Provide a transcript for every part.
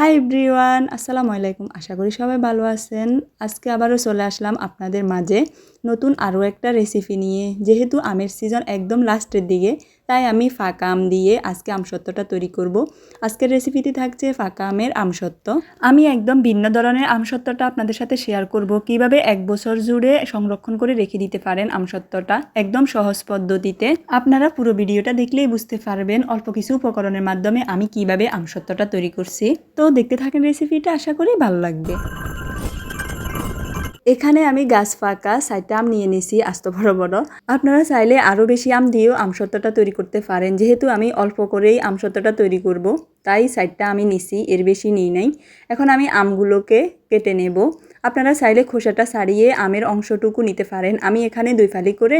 Hi everyone আসসালামু আলাইকুম। আশা করি সবাই ভালো আছেন। আজকে আবারও চলে আসলাম আপনাদের মাঝে নতুন আরও একটা রেসিপি নিয়ে। যেহেতু আমের সিজন একদম লাস্টের দিকে তাই আমি ফাঁকা আম দিয়ে আজকে আমসত্ত্বটা তৈরি করব। আজকের রেসিপিটি থাকছে ফাঁকা আমের আমসত্ত্ব। আমি একদম ভিন্ন ধরনের আমসত্ত্বটা আপনাদের সাথে শেয়ার করব। কীভাবে এক বছর জুড়ে সংরক্ষণ করে রেখে দিতে পারেন আমসত্ত্বটা একদম সহজ পদ্ধতিতে। আপনারা পুরো ভিডিওটা দেখলেই বুঝতে পারবেন অল্প কিছু উপকরণের মাধ্যমে আমি কীভাবে আমসত্ত্বটা তৈরি করছি। তো দেখতে থাকেন রেসিপিটা আশা করি ভালো লাগবে। এখানে আমি গাছ ফাঁকা সাইডটা আম নিয়ে নিছি আস্ত বড় বড়। আপনারা চাইলে আরও বেশি আম দিয়েও আমসত্ত্বটা তৈরি করতে পারেন। যেহেতু আমি অল্প করেই আমসত্ত্বটা তৈরি করব, তাই সাইডটা আমি নিছি, এর বেশি নিই নাই। এখন আমি আমগুলোকে কেটে নেব। আপনারা চাইলে খোসাটা ছাড়িয়ে আমের অংশটুকু নিতে পারেন। আমি এখানে দুই ফালি করে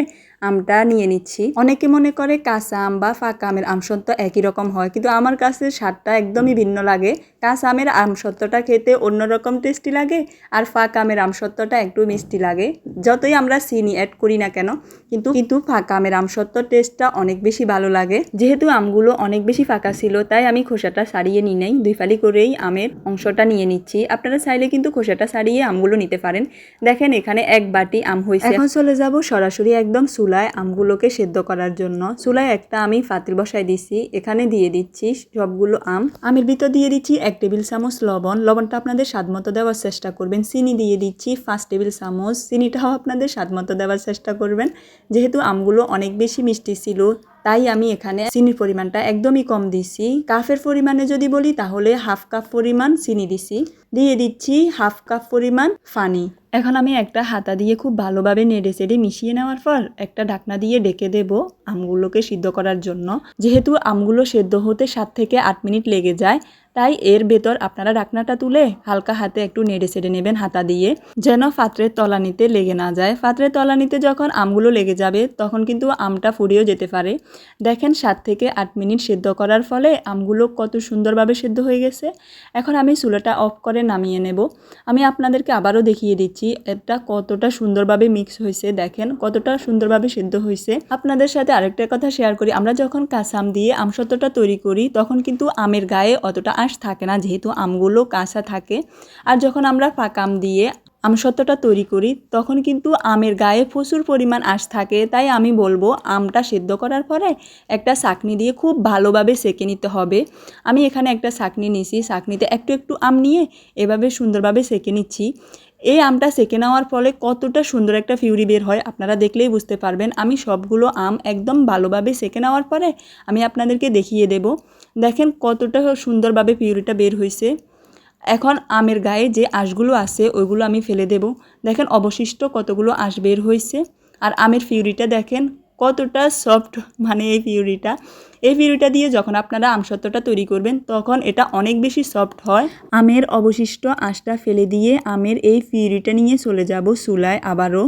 আমটা নিয়ে নিচ্ছি। অনেকে মনে করে কাঁচা আম বা ফাঁকা আমের আমসত্ব একই রকম হয়, কিন্তু আমার কাছে স্বাদটা একদমই ভিন্ন লাগে। কাঁচা আমের আমসত্বটা খেতে অন্যরকম টেস্টি লাগে আর ফাঁকা আমের আমসত্বটা একটু মিষ্টি লাগে। যতই আমরা চিনি অ্যাড করি না কেন, কিন্তু কিন্তু ফাঁকা আমের আমসত্ব টেস্টটা অনেক বেশি ভালো লাগে। যেহেতু আমগুলো অনেক বেশি ফাঁকা ছিল, তাই আমি খোসাটা ছাড়িয়ে নিই নাই। দুই ফালি করেই আমের অংশটা নিয়ে নিচ্ছি। আপনারা চাইলে কিন্তু খোসাটা ছাড়িয়ে আমগুলো নিতে পারেন। দেখেন এখানে এক বাটি আম হয়েছে এখন চলে যাব সরাসরি একদম চুলায় আমগুলোকে সেদ্ধ করার জন্য। চুলায় একটা আমি পাতিল বসাই দিচ্ছি এখানে দিয়ে দিচ্ছি সবগুলো আম। আমের ভিতর দিয়ে দিচ্ছি এক টেবিল চামচ লবণ। লবণটা আপনাদের স্বাদ মতো দেওয়ার চেষ্টা করবেন। চিনি দিয়ে দিচ্ছি পাঁচ টেবিল চামচ। চিনিটাও আপনাদের স্বাদ মতো দেওয়ার চেষ্টা করবেন। যেহেতু আমগুলো অনেক বেশি মিষ্টি ছিল। তাই আমি এখানে চিনির পরিমাণটা একদমই কম দিছি। কাফের পরিমাণে যদি বলি, তাহলে হাফ কাপ পরিমাণ চিনি দিছি। দিয়ে দিচ্ছি হাফ কাপ পরিমাণ ফানি এখন আমি একটা হাতা দিয়ে খুব ভালোভাবে নেড়ে চেড়ে মিশিয়ে নেওয়ার পর একটা ঢাকনা দিয়ে ডেকে দেব আমগুলোকে সিদ্ধ করার জন্য। যেহেতু আমগুলো সেদ্ধ হতে সাত থেকে আট মিনিট লেগে যায় তাই এর ভেতর আপনারা ঢাকনাটা তুলে হালকা হাতে একটু নেড়ে চেড়ে নেবেন হাতা দিয়ে, যেন পাত্রের তলানিতে লেগে না যায়। পাত্রের তলানিতে যখন আমগুলো লেগে যাবে, তখন কিন্তু আমটা ফুরিয়েও যেতে পারে। দেখেন, সাত থেকে আট মিনিট সেদ্ধ করার ফলে আমগুলো কত সুন্দরভাবে সেদ্ধ হয়ে গেছে। এখন আমি চুলাটা অফ করে নামিয়ে নেব। আমি আপনাদেরকে আবারও দেখিয়ে দিচ্ছি, এটা কতটা সুন্দরভাবে মিক্স হয়েছে। দেখেন, কতটা সুন্দরভাবে সেদ্ধ হয়েছে। আপনাদের সাথে আরেকটা কথা শেয়ার করি। আমরা যখন কাঁচা আম দিয়ে আমসত্ত্বটা তৈরি করি, তখন কিন্তু আমের গায়ে অতটা আঁশ থাকে না, যেহেতু আমগুলো কাঁচা থাকে। আর যখন আমরা পাকা আম দিয়ে তৈরি করি, তখন কিন্তু আমের গায়ে প্রচুর পরিমাণ আঁশ থাকে। তাই আমি বলব, আমটা সেদ্ধ করার পরে একটা চাকনি দিয়ে খুব ভালোভাবে সেঁকে নিতে হবে। আমি এখানে একটা চাকনি নিয়েছি, চাকনিতে একটু একটু আম নিয়ে এভাবে সুন্দরভাবে সেঁকে নিচ্ছি। এই আমটা সেঁকে নেওয়ার ফলে কতটা সুন্দর একটা ফিউরি বের হয় আপনারা দেখলেই বুঝতে পারবেন। আমি সবগুলো আম একদম ভালোভাবে সেঁকে নেওয়ার পরে আমি আপনাদেরকে দেখিয়ে দেব। দেখেন কতটা সুন্দরভাবে ফিউরিটা বের হয়েছে এখন আমের গায়ে যে আঁশগুলো আছে ওইগুলো আমি ফেলে দেব। দেখেন অবশিষ্ট কতগুলো আঁশ বের হয়েছে আর আমের ফিউরিটা দেখেন কতটা সফট মানে এই পিউরিটা এই পিউরিটা দিয়ে যখন আপনারা আমসত্ত্বটা তৈরি করবেন, তখন এটা অনেক বেশি সফট হয়। আমের অবশিষ্ট আঁশটা ফেলে দিয়ে আমের এই পিউরিটা নিয়ে চলে যাব চুলায় আবারও।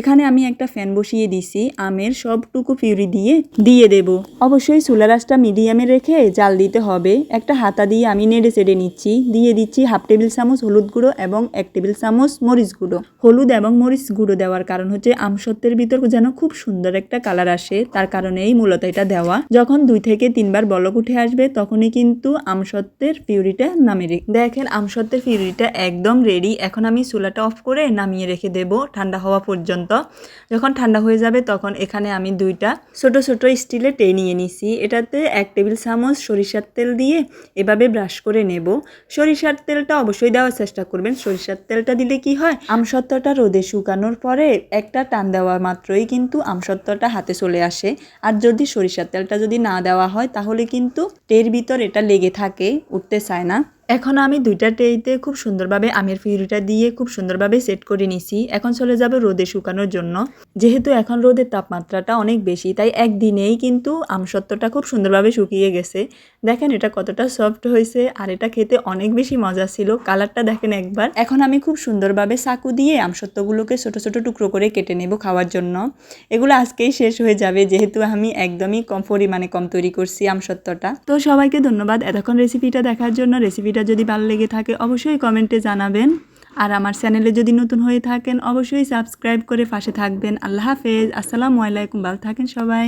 এখানে আমি একটা ফ্যান বসিয়ে দিছি, আমের সবটুকু পিউরি দিয়ে দিয়ে দেব। অবশ্যই চুলার আঁশটা মিডিয়ামে রেখে জাল দিতে হবে। একটা হাতা দিয়ে আমি নেড়ে চেড়ে নিচ্ছি। দিয়ে দিচ্ছি হাফ টেবিল চামচ হলুদ গুঁড়ো এবং এক টেবিল চামচ মরিচ গুঁড়ো। হলুদ এবং মরিচ গুঁড়ো দেওয়ার কারণ হচ্ছে আমসত্ত্বের ভিতর যেন খুব সুন্দর একটা কালার আসে, তার কারণেই মূলত এটা দেওয়া। যখন দুই থেকে তিনবার বলক উঠে আসবে, তখনই কিন্তু আমসত্ত্বের পিউরিটা নামিয়ে রেখে দেখেন, আমসত্ত্বের পিউরিটা একদম রেডি এখন আমি চুলাটা অফ করে নামিয়ে রেখে দেব ঠান্ডা হওয়া পর্যন্ত। যখন ঠান্ডা হয়ে যাবে, তখন এখানে আমি দুইটা ছোট ছোট স্টিলে টে নিয়ে নিছি। এটাতে এক টেবিল চামচ সরিষার তেল দিয়ে এভাবে ব্রাশ করে নেব। সরিষার তেলটা অবশ্যই দেওয়ার চেষ্টা করবেন। সরিষার তেলটা দিলে কি হয়? আমসত্ত্বটা রোদে শুকানোর পরে একটা টান দেওয়া মাত্রই কিন্তু আমসত্ত্বটা হাতে চলে আসে। আর যদি সরিষার তেলটা যদি না দেওয়া হয় তাহলে কিন্তু টের ভিতর এটা লেগে থাকে উঠতে চায় না। এখন আমি দুইটা ট্রেতে খুব সুন্দরভাবে আমের পিউরিটা দিয়ে খুব সুন্দরভাবে সেট করে নিছি। এখন চলে যাবে রোদে শুকানোর জন্য। যেহেতু এখন রোদের তাপমাত্রাটা অনেক বেশি, তাই একদিনেই কিন্তু আমসত্ত্বটা খুব সুন্দরভাবে শুকিয়ে গেছে। দেখেন এটা কতটা সফট হয়েছে, আর এটা খেতে অনেক বেশি মজা ছিল। কালারটা দেখেন একবার। এখন আমি খুব সুন্দরভাবে চাকু দিয়ে আমসত্ত্বগুলোকে ছোট ছোট টুকরো করে কেটে নেব খাওয়ার জন্য। এগুলো আজকেই শেষ হয়ে যাবে, যেহেতু আমি একদমই কম পরিমাণে কম তৈরি করছি আমসত্ত্বটা তো সবাইকে ধন্যবাদ এতক্ষণ রেসিপিটা দেখার জন্য। রেসিপিটা যদি ভালো লেগে থাকে, অবশ্যই কমেন্টে জানাবেন। আর আমার চ্যানেলে যদি নতুন হয়ে থাকেন, অবশ্যই সাবস্ক্রাইব করে পাশে থাকবেন। আল্লাহ হাফেজ। আসসালামু আলাইকুম। ভালো থাকেন সবাই।